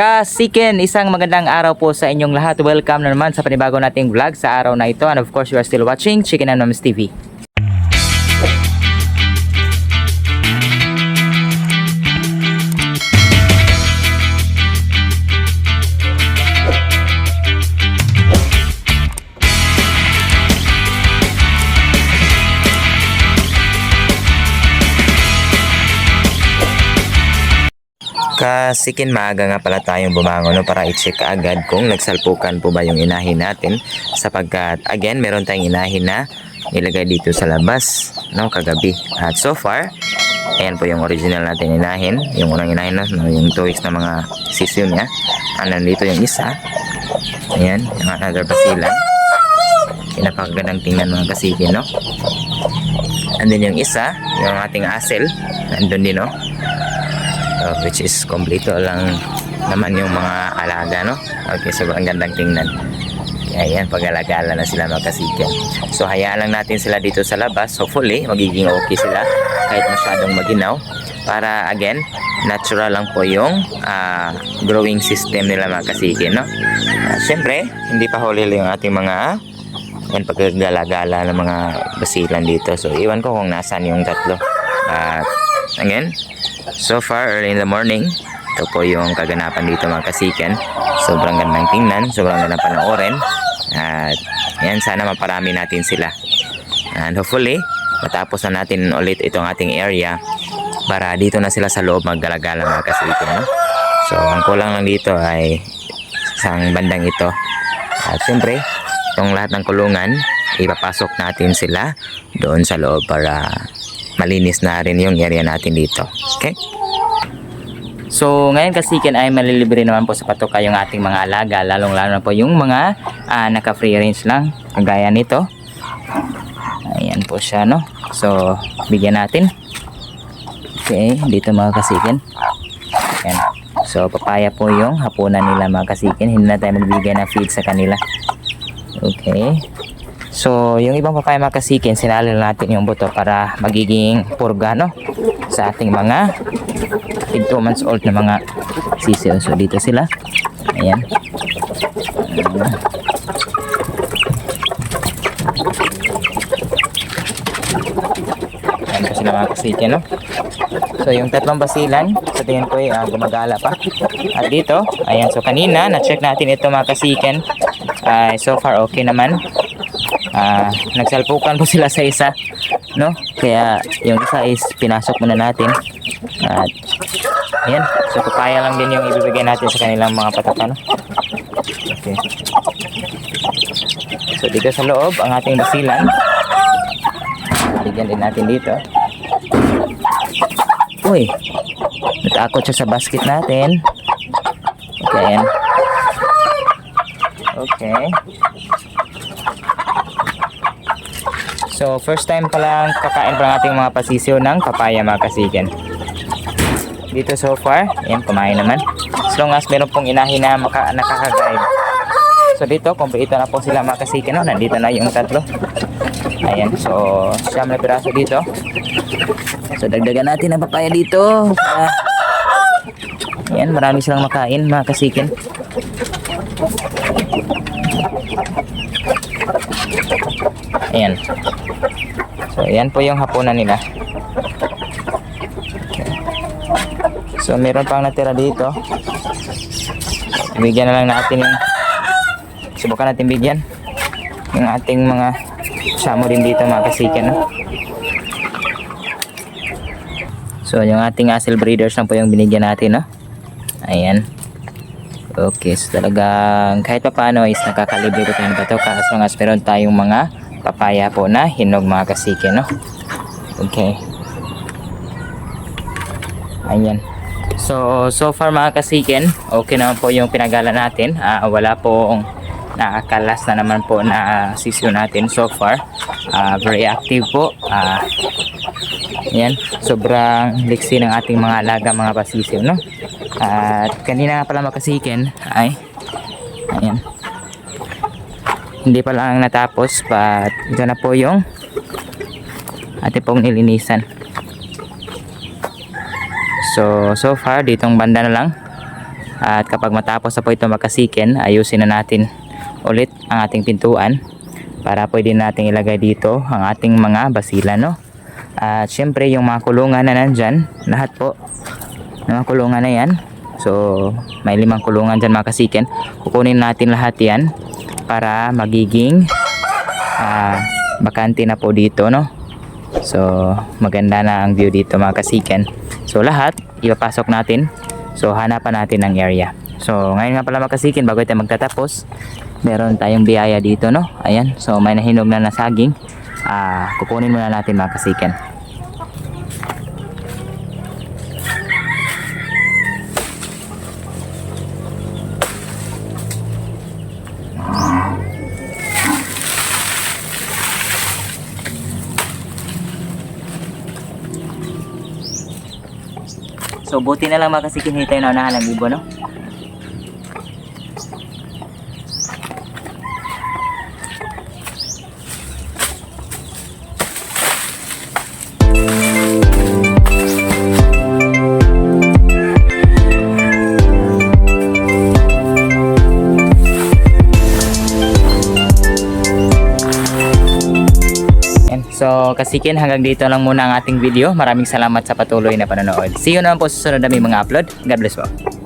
Kasikin, isang magandang araw po sa inyong lahat. Welcome na naman sa panibago nating vlog sa araw na ito. And of course, you are still watching Chicken and Moms TV. Kasikin maaga nga pala tayong bumangon no, para i-check agad kung nagsalpukan po ba yung inahin natin. Sapagkat again meron tayong inahin na nilagay dito sa labas no kagabi. At so far ayan po yung original natin inahin. Yung unang inahin na no, yung 2 weeks na mga sisiyo niya. Ah, nandito yung isa. Ayan yung another basilan pinapakagandang tingnan mga kasikin no. And then yung isa yung ating asel nandun din no Uh, which is kompleto lang naman yung mga alaga no? Okay sobrang gandang tingnan. Kaya yan pag-alagala na sila mga kasikin so hayaan lang natin sila dito sa labas. Hopefully magiging okay sila kahit masyadong maginaw. Para again natural lang po yung ah, growing system nila mga kasikin no? Uh, syempre hindi pa huli yung ating mga yan paggalagala ng mga basilan dito. So iwan ko kung nasan yung tatlo. At again So far, early in the morning, ito po yung kaganapan dito mga kasiken. Sobrang gandang tingnan, sobrang gandang panoorin. At yan, sana maparami natin sila. And hopefully, matapos na natin ulit itong ating area para dito na sila sa loob maggalagala mga kasiken. No? So, ang kulang lang dito ay isang bandang ito. At syempre, itong lahat ng kulungan, ipapasok natin sila doon sa loob para malinis na rin yung area natin dito. Okay? So, ngayon kasikin ay malilibre naman po sa patuka yung ating mga alaga, lalong-lalo na po yung mga ah, naka-free range lang, kagaya nito. Ayan po siya, no? So, bigyan natin. Okay, dito mga kasikin. Ayan. So, papaya po yung hapunan nila mga kasikin. Hindi na tayo magbigay ng feed sa kanila. Okay. So, yung ibang papaya mga kasikin, sinalil natin yung buto para magiging purga, no? Sa ating mga tig 2 months old na mga sisiyo. So, dito sila. Ayan. Ayan. Ayan po sila mga kasikin, no? So, yung tatlong basilan, sa tingin ko ay ah, gumagala pa. At dito, ayan. So, kanina, na-check natin ito mga kasikin. Ay, so far, okay naman ah nagsalpukan po sila sa isa no? Kaya yung isa is pinasok muna natin. At yan so papaya lang din yung ibibigay natin sa kanilang mga pataka no? Okay. So dito sa loob ang ating basilan. Bigyan din natin dito. Uy! Natakot siya sa basket natin. Okay okay So, first time pa lang kakain pa ng ating mga pasisyo ng papaya mga kasigen. Dito so far, yan, kumain naman. As long as meron pong inahin na maka, nakaka-guide. So, dito, kumpleto na po sila mga kasigen. No? Nandito na yung tatlo. Ayan, so, siyam na piraso dito. So, dagdagan natin ang papaya dito. Para, yan, marami silang makain mga kasigen. Ayan. So, ayan po yung hapunan nila. So, meron pang natira dito. Bigyan na lang natin yung subukan natin bigyan yung ating mga samo rin dito mga kasikan. No? So, yung ating asil breeders lang po yung binigyan natin. No? Ayan. Okay, so talagang kahit pa paano is nakakalibre ko tayo ng patoka as long as meron tayong mga papaya po na hinog mga kasike, no? Okay. Ayan. So, so far mga kasiken, okay naman po yung pinagala natin. Ah, wala pong nakakalas na naman po na sisyo natin so far. Ah, very active po. Ah, Ayan, sobrang liksi ng ating mga alaga mga pasisyo, no? At kanina nga pala makasikin ay ayan. Hindi pa lang natapos but ito na po yung ating pong nilinisan. So, so far ditong banda na lang At kapag matapos na po ito makasikin, ayusin na natin ulit ang ating pintuan para pwede nating ilagay dito ang ating mga basila no. At syempre yung mga kulungan na nandyan, lahat po ng mga kulungan na yan. So may limang kulungan dyan mga kasiken. Kukunin natin lahat yan para magiging ah, bakante na po dito no. So maganda na ang view dito mga kasiken. So lahat ipapasok natin. So hanapan natin ng area. So ngayon nga pala mga kasiken bago tayo magtatapos, meron tayong biyaya dito no. Ayan. So may nahinog na na saging. Ah, kukunin muna natin mga kasiken. So buti na lang mga kasikin hindi tayo naunahan ng ibo no. So, kasikin, hanggang dito lang muna ang ating video. Maraming salamat sa patuloy na panonood. See you naman po sa susunod na may mga upload. God bless po.